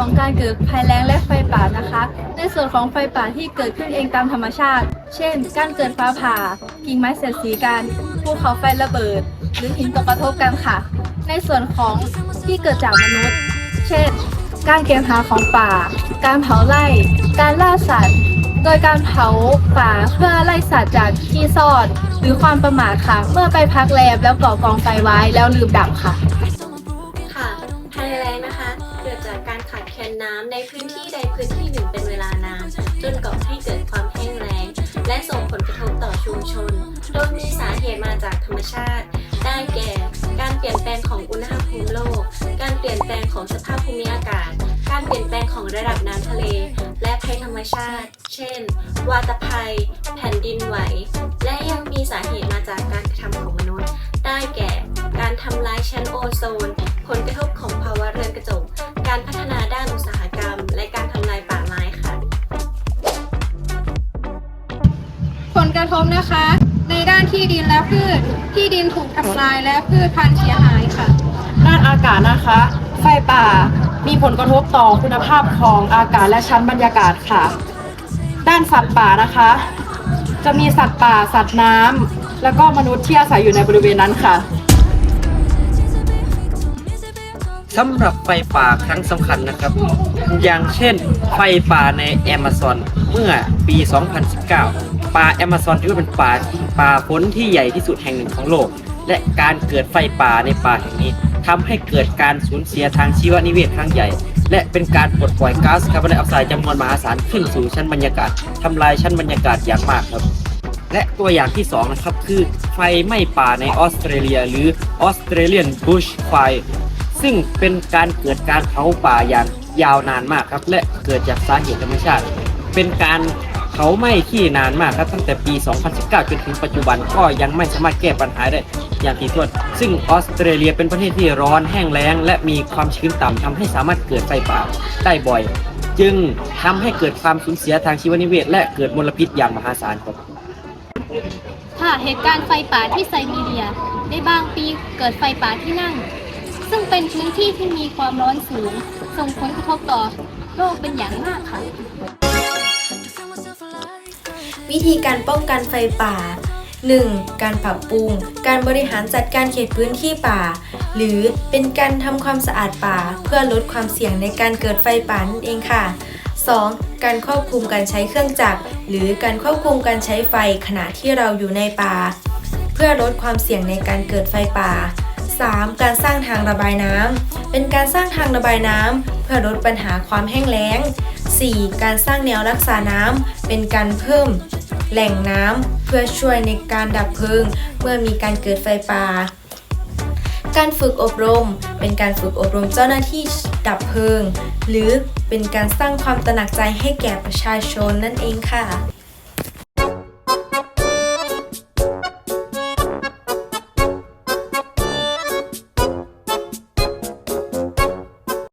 ของการเกิดภัยแล้งและไฟป่านะคะ ในส่วนของไฟป่าที่เกิดขึ้นเองตามธรรมชาติ เช่น การเกิดฟ้าผ่า กิ่งไม้เสียดสีกันภูเขาไฟระเบิด หรือหินตกกระทบกันค่ะ ในส่วนของที่เกิดจากมนุษย์ เช่น การเก็บหาของป่า การเผาไร่ การล่าสัตว์ โดยการเผาป่าเพื่อไล่สัตว์จากที่ซ่อนหรือความประมาทค่ะ เมื่อไปพักแรมแล้วก่อกองไฟไว้แล้วลืมดับค่ะค่ะ แล้งนะคะ เกิดจากการขาดแคลนน้ำในพื้นที่ใดพื้นที่หนึ่งเป็นเวลานาน จนก่อให้เกิดความแห้งแล้ง และส่งผลกระทบต่อชุมชน โดยมีสาเหตุมาจากธรรมชาติ ได้แก่ การเปลี่ยนแปลงของอุณหภูมิโลก การเปลี่ยนแปลงของสภาพภูมิอากาศ การเปลี่ยนแปลงของระดับน้ำทะเล และภัยธรรมชาติ เช่น วาตภัย แผ่นดินไหว และยังมีสาเหตุมาจากการกระทำของมนุษย์ ได้แก่ การทำลายชั้นโอโซน ผลกระทบของภาวะเรือนกระจก การพัฒนาด้านอุตสาหกรรม และการทำลายป่าไม้ค่ะ ผลกระทบนะคะ ในด้านที่ดินและพืช ที่ดินถูกทำลายและพืชพันธุ์เสียหายค่ะ ด้านอากาศนะคะ ไฟป่ามีผลกระทบต่อคุณภาพของอากาศและชั้นบรรยากาศค่ะ ด้านสัตว์ป่านะคะ จะมีสัตว์ป่า สัตว์น้ำแล้วก็มนุษย์ที่อาศัยอยู่ในบริเวณนั้นค่ะ สำหรับไฟป่าครั้งสำคัญนะครับ อย่างเช่นไฟป่าในแอมะซอนเมื่อปี 2019 ป่าแอมะซอนถือว่าเป็นป่าป่าฝนที่ใหญ่ที่สุดแห่งหนึ่งของโลก และการเกิดไฟป่าในป่าแห่งนี้ทำให้เกิดการสูญเสียทางชีวนิเวศครั้งใหญ่ และเป็นการปลดปล่อยก๊าซคาร์บอนไดออกไซด์จำนวนมหาศาลขึ้นสู่ชั้นบรรยากาศทำลายชั้นบรรยากาศอย่างมากครับและตัวอย่างที่สองนะครับ คือไฟไหม้ป่าในออสเตรเลีย หรือ Australian Bush Fire ซึ่งเป็นการเกิดการเผาป่าอย่างยาวนานมากครับ และเกิดจากสาเหตุธรรมชาติ เป็นการเผาไหม้ที่นานมากครับตั้งแต่ปี 2019 จนถึงปัจจุบันก็ยังไม่สามารถแก้ปัญหาได้อย่างถี่ถ้วน ซึ่งออสเตรเลียเป็นประเทศที่ร้อนแห้งแล้ง และมีความชื้นต่ำทำให้สามารถเกิดไฟป่าได้บ่อย จึงทำให้เกิดความสูญเสียทางชีวนิเวศ และเกิดมลพิษอย่างมหาศาลครับค่ะเหตุการณ์ไฟป่าที่ไซบีเรีย ในบางปีเกิดไฟป่าที่นั่น ซึ่งเป็นพื้นที่ที่มีความร้อนสูง ส่งผลกระทบต่อโลกเป็นอย่างมากค่ะ วิธีการป้องกันไฟป่า 1. การปรับปรุง การบริหารจัดการเขตพื้นที่ป่า หรือเป็นการทำความสะอาดป่า เพื่อลดความเสี่ยงในการเกิดไฟป่านั่นเองค่ะ 2. การควบคุมการใช้เครื่องจักร หรือการควบคุมการใช้ไฟขณะที่เราอยู่ในป่า เพื่อลดความเสี่ยงในการเกิดไฟป่า 3. การสร้างทางระบายน้ำ เป็นการสร้างทางระบายน้ำ เพื่อลดปัญหาความแห้งแล้ง 4. การสร้างแนวรักษาน้ำ เป็นการเพิ่ม แหล่งน้ำเพื่อช่วยในการดับเพลิง เมื่อมีการเกิดไฟป่า การฝึกอบรม เป็นการฝึกอบรมเจ้าหน้าที่ดับเพลิง หรือเป็นการสร้างความตระหนักใจให้แก่ประชาชนนั่นเองค่ะ